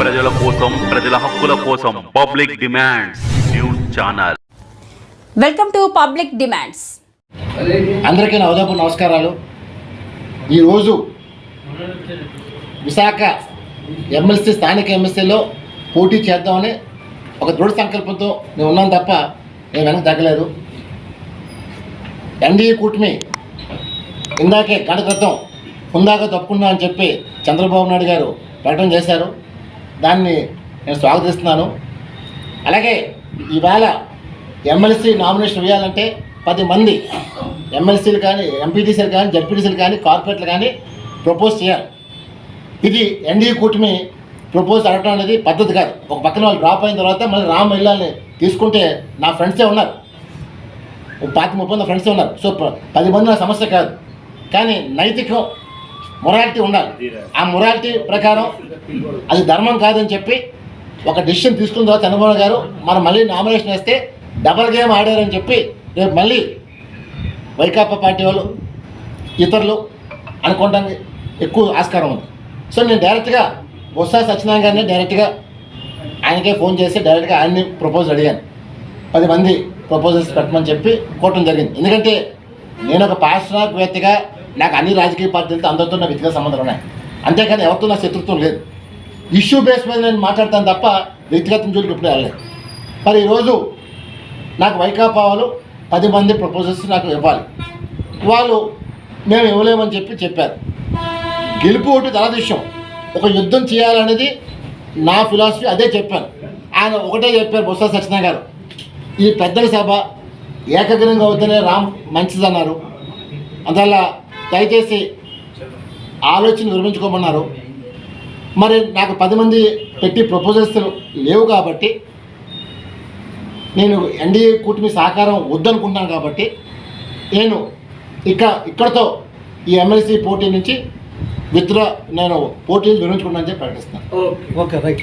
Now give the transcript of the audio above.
ప్రజల కోసం ప్రజల హక్కుల కోసం public demands news channel. Welcome to public demands. అందరికీ నా ఉదయపు నమస్కారాలు. ఈరోజు విశాఖ ఎమ్మెల్సీ స్థానిక ఎమ్మెల్సీలో పోటీ చేద్దామని ఒక దృఢ సంకల్పంతో నేను ఉన్నాను తప్ప నేను వెనక్కి తగ్గలేదు. ఎన్డీఏ కూటమి ఇందాకే గంట క్రితం హుందాగా తప్పుకున్నా అని చెప్పి చంద్రబాబు నాయుడు గారు ప్రకటన చేశారు. దాన్ని నేను స్వాగతిస్తున్నాను. అలాగే ఈవేళ ఎమ్మెల్సీ నామినేషన్ వేయాలంటే పది మంది ఎమ్మెల్సీలు కానీ ఎంపీటీసీలు కానీ జడ్పీటీసీలు కానీ కార్పొరేట్లు కానీ ప్రపోజ్ చేయాలి. ఇది ఎన్డీఏ కూటమి ప్రపోజ్ అడగడం అనేది పద్ధతి కాదు. ఒక పక్కన వాళ్ళు డ్రాప్ అయిన తర్వాత మళ్ళీ రామ్ వెళ్ళాలని తీసుకుంటే నా ఫ్రెండ్సే ఉన్నారు. పాతి ముప్పై మంది ఫ్రెండ్సే ఉన్నారు. సో పది మంది నా సమస్య కాదు. కానీ నైతికం మొరాలిటీ ఉండాలి. ఆ మొరాలిటీ ప్రకారం అది ధర్మం కాదని చెప్పి ఒక డిసిషన్ తీసుకున్న తర్వాత చంద్రబాబు గారు మనం మళ్ళీ నామినేషన్ వేస్తే డబల్ గేమ్ ఆడారని చెప్పి రేపు మళ్ళీ వైకాపా పార్టీ వాళ్ళు ఇతరులు అనుకోవడానికి ఎక్కువ ఆస్కారం ఉంది. సో నేను డైరెక్ట్గా బొత్స సత్యనారాయణ గారిని డైరెక్ట్గా ఆయనకే ఫోన్ చేసి డైరెక్ట్గా ఆయన్ని ప్రపోజల్ అడిగాను. పది మంది ప్రపోజల్స్ పెట్టమని చెప్పి కోవటం జరిగింది. ఎందుకంటే నేను ఒక పారిశ్రామికవేత్తగా నాకు అన్ని రాజకీయ పార్టీలతో అందరితో నా వ్యక్తిగత సంబంధాలు ఉన్నాయి. అంతేకాని ఎవరితో నా శత్రుత్వం లేదు. ఇష్యూ బేస్ మీద నేను మాట్లాడతాను తప్ప వ్యక్తిగతం జోలికి ఎప్పుడు వెళ్ళలేదు. మరి ఈరోజు నాకు వైకాపా వాళ్ళు పది మంది ప్రపోజల్స్ నాకు ఇవ్వాలి. వాళ్ళు మేము ఇవ్వలేమని చెప్పి చెప్పారు. గెలుపు ఒకటి తర్వాత విషయం ఒక యుద్ధం చేయాలనేది నా ఫిలాసఫీ అదే చెప్పాను. ఆయన ఒకటే చెప్పారు బొత్స సత్యనారాయణ గారు. ఈ పెద్దల సభ ఏకగ్రంగా అవుతూనే రామ్ మంచిదన్నారు. అందువల్ల దయచేసి ఆలోచన విరమించుకోమన్నారు మరి నాకు పది మంది పెట్టి ప్రపోజల్స్ లేవు కాబట్టి నేను ఎన్డీఏ కూటమి సహకారం వద్దనుకుంటున్నాను కాబట్టి నేను ఇక ఇక్కడతో ఈ ఎమ్మెల్సీ పోటీ నుంచి విత్డ్రా నేను పోటీ విరమించుకున్నానని చెప్పి ప్రకటిస్తున్నాను. Okay right.